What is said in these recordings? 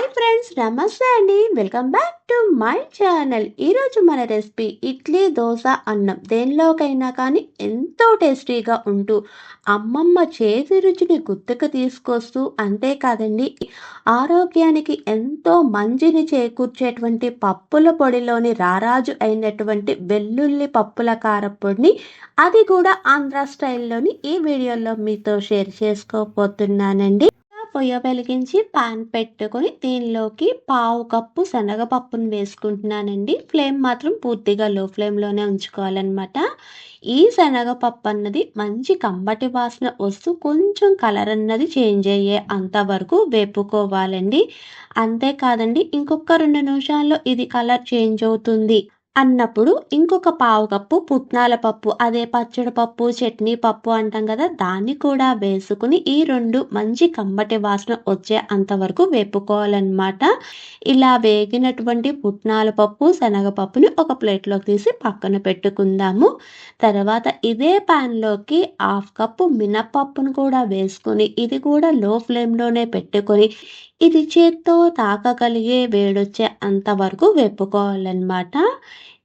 Hi friends నమస్తే అండి. Welcome back to my channel ఈరోజు మన రెసిపీ ఇడ్లీ దోశ అన్నం దేనిలోకైనా కానీ ఎంతో టేస్టీగా ఉంటూ అమ్మమ్మ చేతి రుచిని గుర్తుకు తీసుకొస్తూ అంతేకాదండి ఆరోగ్యానికి ఎంతో మంచిని చేకూర్చేటువంటి పప్పుల పొడిలోని రారాజు అయినటువంటి వెల్లుల్లి పప్పుల కారపొడిని అది కూడా ఆంధ్ర స్టైల్లోని ఈ వీడియోలో మీతో షేర్ చేసుకోబోతున్నానండి. పొయ్య వెలిగించి పాన్ పెట్టుకొని దీనిలోకి పావు కప్పు శనగపప్పును వేసుకుంటున్నానండి. ఫ్లేమ్ మాత్రం పూర్తిగా లో ఫ్లేమ్లోనే ఉంచుకోవాలన్నమాట. ఈ శనగపప్పు అన్నది మంచి కంబటి వాసన వస్తూ కొంచెం కలర్ అన్నది చేంజ్ అయ్యే అంతవరకు వేపుకోవాలండి. అంతేకాదండి ఇంకొక రెండు నిమిషాల్లో ఇది కలర్ చేంజ్ అవుతుంది. అన్నప్పుడు ఇంకొక పావు కప్పు పుట్నాల పప్పు అదే పచ్చడి పప్పు చట్నీ పప్పు అంటాం కదా దాన్ని కూడా వేసుకుని ఈ రెండు మంచి కమ్మటి వాసన వచ్చే అంతవరకు వేపుకోవాలన్నమాట. ఇలా వేగినటువంటి పుట్నాల పప్పు శనగపప్పుని ఒక ప్లేట్లోకి తీసి పక్కన పెట్టుకుందాము. తర్వాత ఇదే ప్యాన్లోకి హాఫ్ కప్పు మినపప్పును కూడా వేసుకొని ఇది కూడా లో ఫ్లేమ్లోనే పెట్టుకొని ఇది చేత్తో తాకగలిగే వేడొచ్చే అంతవరకు వేపుకోవాలన్నమాట.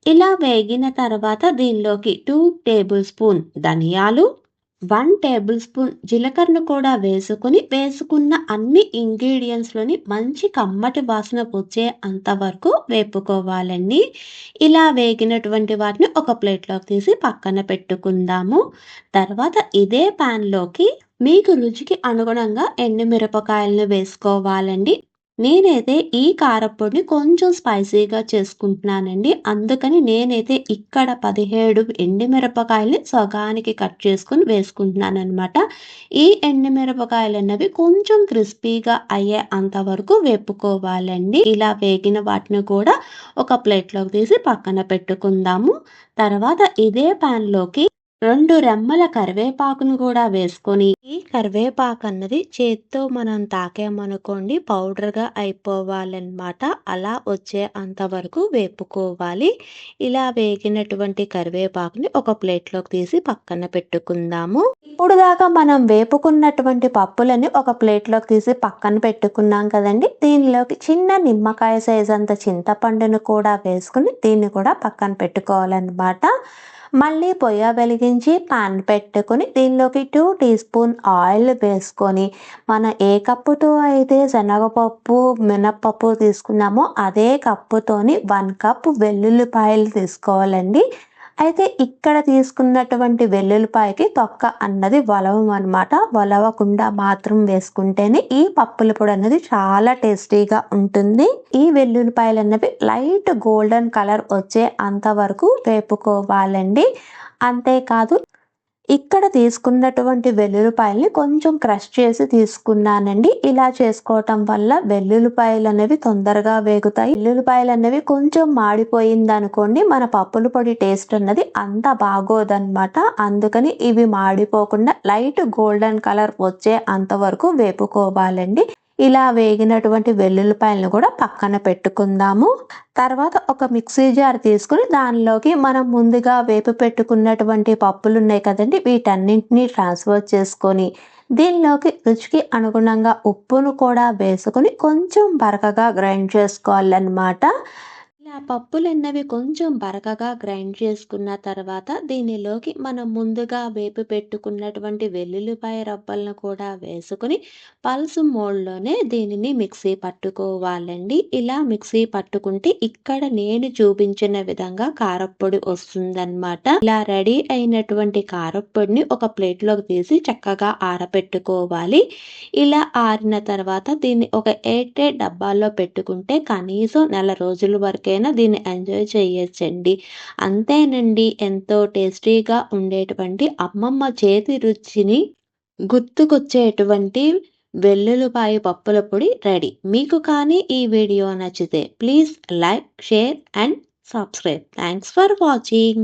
ఇలా వేగిన తర్వాత దీనిలోకి టూ టేబుల్ స్పూన్ ధనియాలు వన్ టేబుల్ స్పూన్ జీలకర్ర కూడా వేసుకుని వేసుకున్న అన్ని ఇంగ్రీడియంట్స్లోని మంచి కమ్మటి వాసన వచ్చే అంతవరకు వేపుకోవాలండి. ఇలా వేగినటువంటి వాటిని ఒక ప్లేట్లోకి తీసి పక్కన పెట్టుకుందాము. తర్వాత ఇదే ప్యాన్లోకి మీకు రుచికి అనుగుణంగా ఎండు మిరపకాయలను వేసుకోవాలండి. నేనైతే ఈ కారపొడిని కొంచెం స్పైసీగా చేసుకుంటున్నానండి. అందుకని నేనైతే ఇక్కడ పదిహేడు ఎండుమిరపకాయలు సగానికి కట్ చేసుకుని వేసుకుంటున్నాను అనమాట ఈ ఎండుమిరపకాయలు అన్నవి కొంచెం క్రిస్పీగా అయ్యే అంతవరకు వేపుకోవాలండి. ఇలా వేగిన వాటిని కూడా ఒక ప్లేట్లోకి తీసి పక్కన పెట్టుకుందాము. తర్వాత ఇదే ప్యాన్లోకి రెండు రెమ్మల కరివేపాకును కూడా వేసుకొని ఈ కరివేపాకు అన్నది చేత్తో మనం తాకామనుకోండి పౌడర్గా అయిపోవాలన్నమాట. అలా వచ్చే అంతవరకు వేపుకోవాలి. ఇలా వేగినటువంటి కరివేపాకుని ఒక ప్లేట్లోకి తీసి పక్కన పెట్టుకుందాము. ఇప్పుడు దాకా మనం వేపుకున్నటువంటి పప్పులని ఒక ప్లేట్లోకి తీసి పక్కన పెట్టుకున్నాం కదండి. దీనిలోకి చిన్న నిమ్మకాయ సైజ్ అంత చింతపండును కూడా వేసుకుని దీన్ని కూడా పక్కన పెట్టుకోవాలన్నమాట. మళ్ళీ పొయ్య వెలిగించి పాన్ పెట్టుకొని దీనిలోకి టూ టీ స్పూన్ ఆయిల్ వేసుకొని మనం ఏ కప్పుతో అయితే శనగపప్పు మినప్పప్పు తీసుకున్నామో అదే కప్పుతోని వన్ కప్ వెల్లుల్లిపాయలు తీసుకోవాలండి. అయితే ఇక్కడ తీసుకున్నటువంటి వెల్లుల్లిపాయకి తొక్క అన్నది వలవం అనమాట వలవకుండా మాత్రం వేసుకుంటేనే ఈ పప్పుల పొడి అనేది చాలా టేస్టీగా ఉంటుంది. ఈ వెల్లుల్లిపాయలు అన్నవి లైట్ గోల్డెన్ కలర్ వచ్చే అంతవరకు వేపుకోవాలండి. అంతేకాదు ఇక్కడ తీసుకున్నటువంటి వెల్లుల్లిపాయల్ని కొంచెం క్రష్ చేసి తీసుకున్నానండి. ఇలా చేసుకోవటం వల్ల వెల్లుల్లిపాయలు అనేవి తొందరగా వేగుతాయి. వెల్లుల్లిపాయలు అనేవి కొంచెం మాడిపోయింది అనుకోండి మన పప్పుల పొడి టేస్ట్ అన్నది అంత బాగోదన్నమాట. అందుకని ఇవి మాడిపోకుండా లైట్ గోల్డెన్ కలర్ వచ్చే అంతవరకు వేపుకోవాలండి. ఇలా వేగినటువంటి వెల్లుల్లిపాయలను కూడా పక్కన పెట్టుకుందాము. తర్వాత ఒక మిక్సీ జార్ తీసుకుని దానిలోకి మనం ముందుగా వేపు పెట్టుకున్నటువంటి పప్పులు ఉన్నాయి కదండి వీటన్నింటినీ ట్రాన్స్ఫర్ చేసుకొని దీనిలోకి రుచికి అనుగుణంగా ఉప్పును కూడా వేసుకొని కొంచెం బరకగా గ్రైండ్ చేసుకోవాలన్నమాట. ఇలా పప్పులన్నవి కొంచెం బరకగా గ్రైండ్ చేసుకున్న తర్వాత దీనిలోకి మనం ముందుగా వేపు పెట్టుకున్నటువంటి వెల్లుల్లిపాయ రబ్బలను కూడా వేసుకుని పల్స్ మోడ్లోనే దీనిని మిక్సీ పట్టుకోవాలండి. ఇలా మిక్సీ పట్టుకుంటే ఇక్కడ నేను చూపించిన విధంగా కారప్పొడి వస్తుందన్నమాట. ఇలా రెడీ అయినటువంటి కారప్పొడిని ఒక ప్లేట్లోకి తీసి చక్కగా ఆరపెట్టుకోవాలి. ఇలా ఆరిన తర్వాత దీన్ని ఒక ఎయిట్ డబ్బాల్లో పెట్టుకుంటే కనీసం నెల రోజుల వరకే ఎవరైనా దీన్ని ఎంజాయ్ చేయొచ్చండి. అంతేనండి ఎంతో టేస్టీగా ఉండేటువంటి అమ్మమ్మ చేతి రుచిని గుర్తుకొచ్చేటువంటి వెల్లుల్లిపాయ పప్పుల పొడి రెడీ. మీకు కానీ ఈ వీడియో నచ్చితే please like share and subscribe. Thanks for watching.